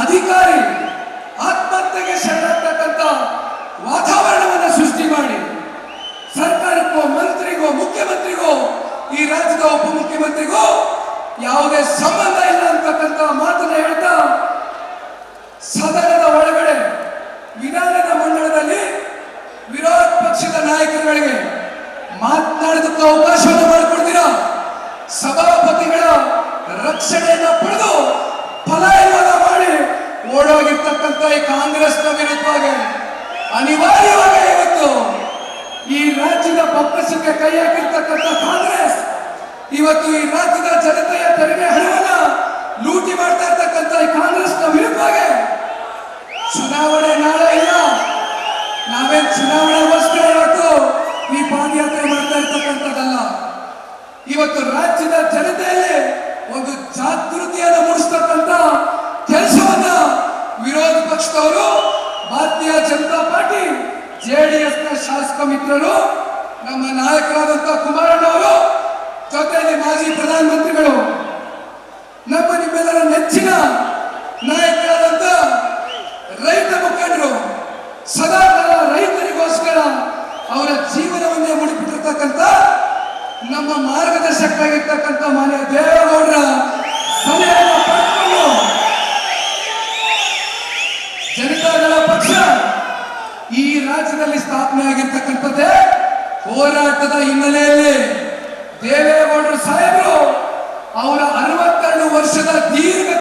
ಅಧಿಕಾರಿ ಆತ್ಮಹತ್ಯೆಗೆ ಶರಣಾಗ್ತಕ್ಕಂಥ ವಾತಾವರಣವನ್ನು ಸೃಷ್ಟಿ ಮಾಡಿ, ಸರ್ಕಾರಕ್ಕೋ, ಮಂತ್ರಿಗೋ, ಮುಖ್ಯಮಂತ್ರಿಗೋ, ಈ ರಾಜ್ಯದ ಉಪಮುಖ್ಯಮಂತ್ರಿಗೋ ಯಾವುದೇ ಸಂಬಂಧ ಇಲ್ಲ ಅಂತಕ್ಕಂಥ ಮಾತನ್ನು ಹೇಳ್ತಾ, ಸದನದ ಒಳಗಡೆ, ವಿಧಾನದ ಮಂಡಳದಲ್ಲಿ ವಿರೋಧ ಪಕ್ಷದ ನಾಯಕರುಗಳಿಗೆ ಮಾತನಾಡೋದಕ್ಕೆ ಅವಕಾಶವನ್ನು ಮಾಡಿಕೊಡ್ತೀರಾ? ಸಭಾಪತಿಗಳ ರಕ್ಷಣೆಯನ್ನು ಪಡೆದು ಫಲ ಓಡೋಗಿರ್ತಕ್ಕಂಥ ಈ ಕಾಂಗ್ರೆಸ್ನ ವಿರುದ್ಧವಾಗಿ ಅನಿವಾರ್ಯವಾಗಿ ಇವತ್ತು ಈ ರಾಜ್ಯದ ಪಕ್ಕಸಕ್ಕೆ ಕೈ ಹಾಕಿರ್ತಕ್ಕಂಥ ಕಾಂಗ್ರೆಸ್, ಇವತ್ತು ಈ ರಾಜ್ಯದ ಜನತೆಯ ತೆರಿಗೆ ಹಣವನ್ನ ಲೂಟಿ ಮಾಡ್ತಾ ಇರ್ತಕ್ಕಂಥ ಈ ನ ವಿರುದ್ಧವಾಗಿ ಚುನಾವಣೆ ನಾಳೆ ಇಲ್ಲ. ನಾವೇನ್ ಚುನಾವಣೆಗೋಸ್ಕರ ಇವತ್ತು ಈ ಪಾದಯಾತ್ರೆ ಮಾಡ್ತಾ ಇರ್ತಕ್ಕಂಥದ್ದಲ್ಲ. ಇವತ್ತು ರಾಜ್ಯದ ಜನತೆಯಲ್ಲಿ ಒಂದು ಜಾಗೃತಿಯನ್ನು ಮೂಡಿಸ್ತಕ್ಕಂಥ ಶಾಸಕ ಮಿತ್ರರು, ನಮ್ಮ ನಾಯಕರಾದಂಥ ಕುಮಾರಣ್ಣವರು, ಜೊತೆಯಲ್ಲಿ ಮಾಜಿ ಪ್ರಧಾನಮಂತ್ರಿಗಳು, ನಮ್ಮ ನಿಮ್ಮೆಲ್ಲರ ನೆಚ್ಚಿನ ನಾಯಕರಾದಂತ ರೈತ ಮುಖಂಡರು ಸದಾ ಕಾಲ ರೈತರಿಗೋಸ್ಕರ ಅವರ ಜೀವನವನ್ನೇ ಮುಡಿಪಿಟ್ಟಿರ್ತಕ್ಕಂಥ, ನಮ್ಮ ಮಾರ್ಗದರ್ಶಕರಾಗಿರ್ತಕ್ಕಂಥ ಮಾನ್ಯ ದೇವೇಗೌಡರ ಸಲಹೆಯನ್ನು ಪಡೆದುಕೊಂಡು ಜನತಾದಳ ಪಕ್ಷ ಈ ರಾಜ್ಯದಲ್ಲಿ ಸ್ಥಾಪನೆ ಆಗಿರ್ತಕ್ಕಂಥದ್ದೇ ಹೋರಾಟದ ಹಿನ್ನೆಲೆಯಲ್ಲಿ ದೇವೇಗೌಡರು ಸಾಹೇಬರು ಅವರ ಅರವತ್ತೆರಡು ವರ್ಷದ ದೀರ್ಘ